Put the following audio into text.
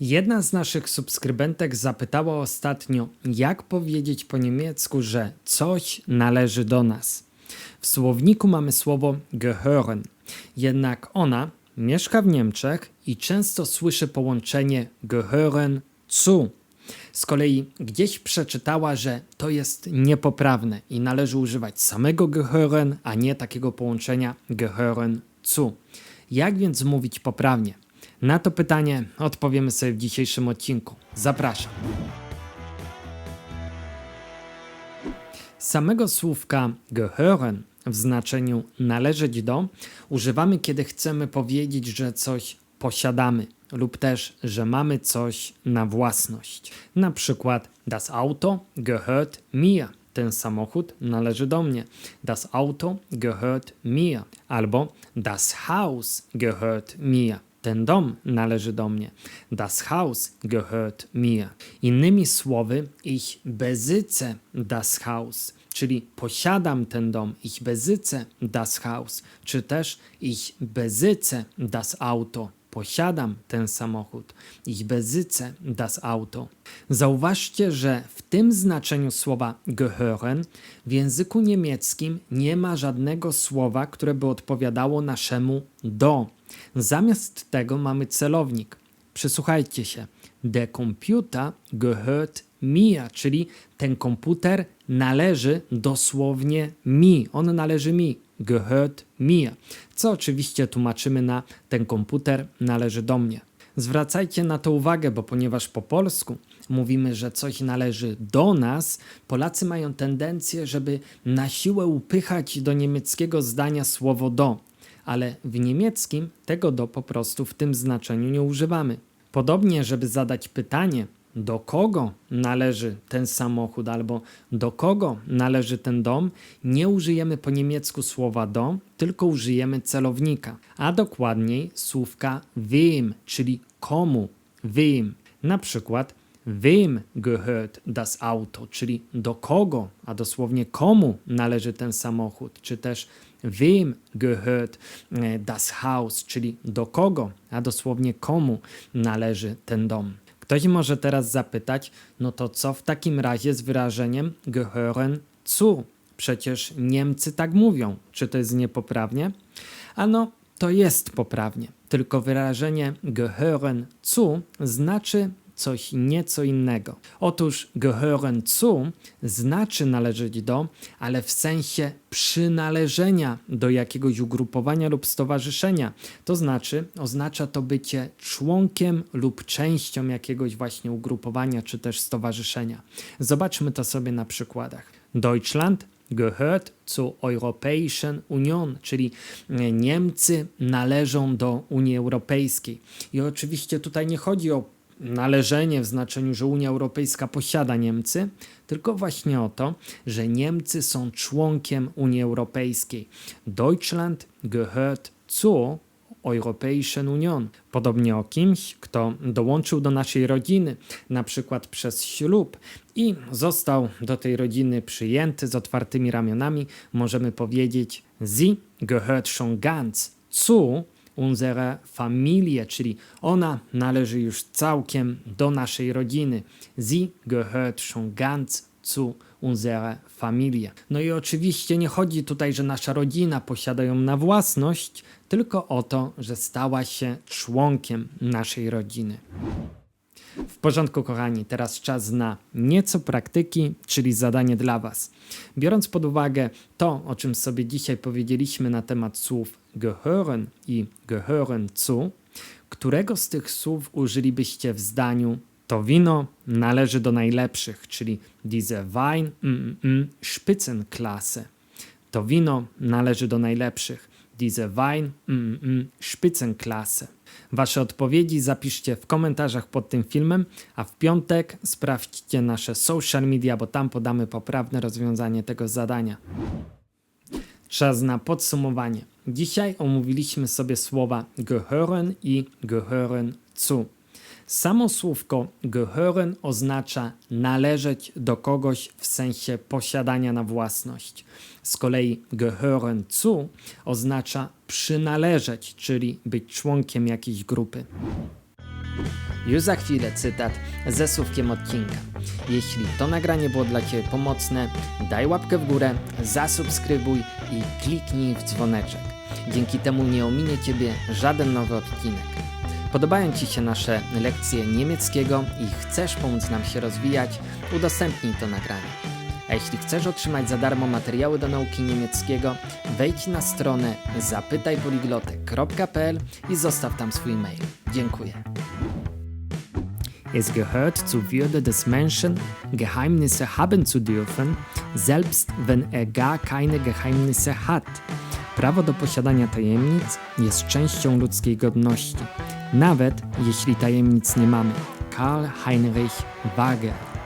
Jedna z naszych subskrybentek zapytała ostatnio, jak powiedzieć po niemiecku, że coś należy do nas. W słowniku mamy słowo gehören, jednak ona mieszka w Niemczech i często słyszy połączenie gehören zu. Z kolei gdzieś przeczytała, że to jest niepoprawne i należy używać samego gehören, a nie takiego połączenia gehören zu. Jak więc mówić poprawnie? Na to pytanie odpowiemy sobie w dzisiejszym odcinku. Zapraszam. Samego słówka gehören w znaczeniu należeć do używamy, kiedy chcemy powiedzieć, że coś posiadamy lub też, że mamy coś na własność. Na przykład das Auto gehört mir. Ten samochód należy do mnie. Das Auto gehört mir. Albo das Haus gehört mir. Ten dom należy do mnie. Das Haus gehört mir. Innymi słowy, ich besitze das Haus, czyli posiadam ten dom, ich besitze das Haus, czy też ich besitze das Auto. Posiadam ten samochód. Ich besitze das Auto. Zauważcie, że w tym znaczeniu słowa gehören w języku niemieckim nie ma żadnego słowa, które by odpowiadało naszemu do. Zamiast tego mamy celownik. Przysłuchajcie się. Der Computer gehört mir, czyli ten komputer należy dosłownie mi. On należy mi. Gehört mir. Co oczywiście tłumaczymy na ten komputer należy do mnie. Zwracajcie na to uwagę, bo ponieważ po polsku mówimy, że coś należy do nas, Polacy mają tendencję, żeby na siłę upychać do niemieckiego zdania słowo do, ale w niemieckim tego do po prostu w tym znaczeniu nie używamy. Podobnie, żeby zadać pytanie, do kogo należy ten samochód albo do kogo należy ten dom, nie użyjemy po niemiecku słowa do, tylko użyjemy celownika, a dokładniej słówka wem, czyli komu, wem. Na przykład wem gehört das Auto, czyli do kogo, a dosłownie komu należy ten samochód, czy też wem gehört e, das Haus, czyli do kogo, a dosłownie komu należy ten dom. Ktoś może teraz zapytać, no to co w takim razie z wyrażeniem gehören zu? Przecież Niemcy tak mówią. Czy to jest niepoprawnie? Ano, to jest poprawnie. Tylko wyrażenie gehören zu znaczy coś nieco innego. Otóż gehören zu znaczy należeć do, ale w sensie przynależenia do jakiegoś ugrupowania lub stowarzyszenia. To znaczy oznacza to bycie członkiem lub częścią jakiegoś właśnie ugrupowania czy też stowarzyszenia. Zobaczmy to sobie na przykładach. Deutschland gehört zur Europäischen Union, czyli Niemcy należą do Unii Europejskiej. I oczywiście tutaj nie chodzi o należenie w znaczeniu, że Unia Europejska posiada Niemcy, tylko właśnie o to, że Niemcy są członkiem Unii Europejskiej. Deutschland gehört zur Europäischen Union. Podobnie o kimś, kto dołączył do naszej rodziny, na przykład przez ślub i został do tej rodziny przyjęty z otwartymi ramionami, możemy powiedzieć Sie gehört schon ganz zu unsere Familie, czyli ona należy już całkiem do naszej rodziny. Sie gehört schon ganz zu unsere Familie. No i oczywiście nie chodzi tutaj, że nasza rodzina posiada ją na własność, tylko o to, że stała się członkiem naszej rodziny. W porządku, kochani, teraz czas na nieco praktyki, czyli zadanie dla Was. Biorąc pod uwagę to, o czym sobie dzisiaj powiedzieliśmy na temat słów gehören i gehören zu, którego z tych słów użylibyście w zdaniu to wino należy do najlepszych, czyli diese Wein mm, mm, Spitzenklasse. To wino należy do najlepszych. Diese Wein mm, mm, Spitzenklasse. Wasze odpowiedzi zapiszcie w komentarzach pod tym filmem, a w piątek sprawdźcie nasze social media, bo tam podamy poprawne rozwiązanie tego zadania. Czas na podsumowanie. Dzisiaj omówiliśmy sobie słowa gehören i gehören zu. Samo słówko gehören oznacza należeć do kogoś w sensie posiadania na własność. Z kolei gehören zu oznacza przynależeć, czyli być członkiem jakiejś grupy. Już za chwilę cytat ze słówkiem odcinka. Jeśli to nagranie było dla Ciebie pomocne, daj łapkę w górę, zasubskrybuj i kliknij w dzwoneczek. Dzięki temu nie ominie Ciebie żaden nowy odcinek. Podobają Ci się nasze lekcje niemieckiego i chcesz pomóc nam się rozwijać, udostępnij to nagranie. A jeśli chcesz otrzymać za darmo materiały do nauki niemieckiego, wejdź na stronę zapytajpoliglotek.pl i zostaw tam swój mail. Dziękuję. Es gehört zur Würde des Menschen, Geheimnisse haben zu dürfen, selbst wenn er gar keine Geheimnisse hat. Prawo do posiadania tajemnic jest częścią ludzkiej godności, nawet jeśli tajemnic nie mamy. Karl Heinrich Wager